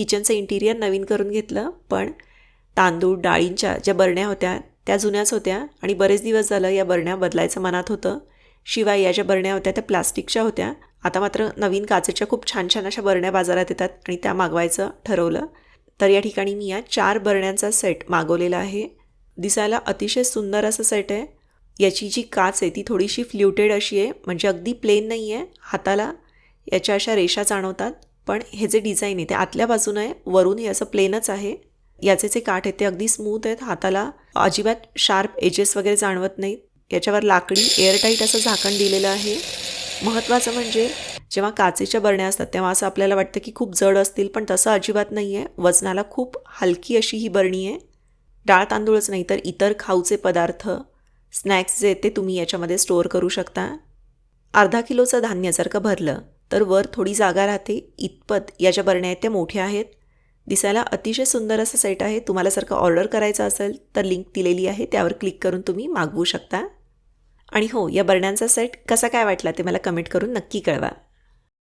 किचनचं इंटिरियर नवीन करून घेतलं पण तांदूळ डाळींच्या ज्या बरण्या होत्या त्या जुन्याच होत्या आणि बरेच दिवस झालं या बरण्या बदलायचं मनात होतं. शिवाय या ज्या बरण्या होत्या त्या प्लास्टिकच्या होत्या. आता मात्र नवीन काचेच्या खूप छान छान अशा बरण्या बाजारात येतात आणि त्या मागवायचं ठरवलं. तर या ठिकाणी मी या चार बरण्यांचा सेट मागवलेला आहे. दिसायला अतिशय सुंदर असं सेट आहे. याची जी काच आहे ती थोडीशी फ्ल्युटेड अशी आहे म्हणजे अगदी प्लेन नाही आहे हाताला याच्या अशा रेषा जाणवतात. पण हे जे डिझाईन आहे ते आतल्या बाजूनं आहे वरून हे असं प्लेनच आहे. याचे जे काठ आहेत ते अगदी स्मूथ आहेत. हाताला अजिबात शार्प एजेस वगैरे जाणवत नाहीत. याच्यावर लाकडी एअरटाईट असं झाकण दिलेलं आहे. महत्त्वाचं म्हणजे जेव्हा काचेच्या बरण्या असतात तेव्हा असं आपल्याला वाटतं की खूप जड असतील पण तसं अजिबात नाही आहे वजनाला खूप हलकी अशी ही बरणी आहे. डाळ तांदूळच नाही तर इतर खाऊचे पदार्थ स्नॅक्स जे आहेत ते तुम्ही याच्यामध्ये स्टोअर करू शकता. अर्धा किलोचं धान्य जर का भरलं तर वर थोडी जागा राहते. इतपत या ज्या बरण्या आहेत त्या मोठ्या आहेत. दिसायला अतिशय सुंदर असं सेट आहे. तुम्हाला सारखं ऑर्डर करायचं असेल तर लिंक दिलेली आहे. त्यावर क्लिक करून तुम्ही मागवू शकता. आणि हो या बरण्यांचा सेट कसा काय वाटला ते मला कमेंट करून नक्की कळवा.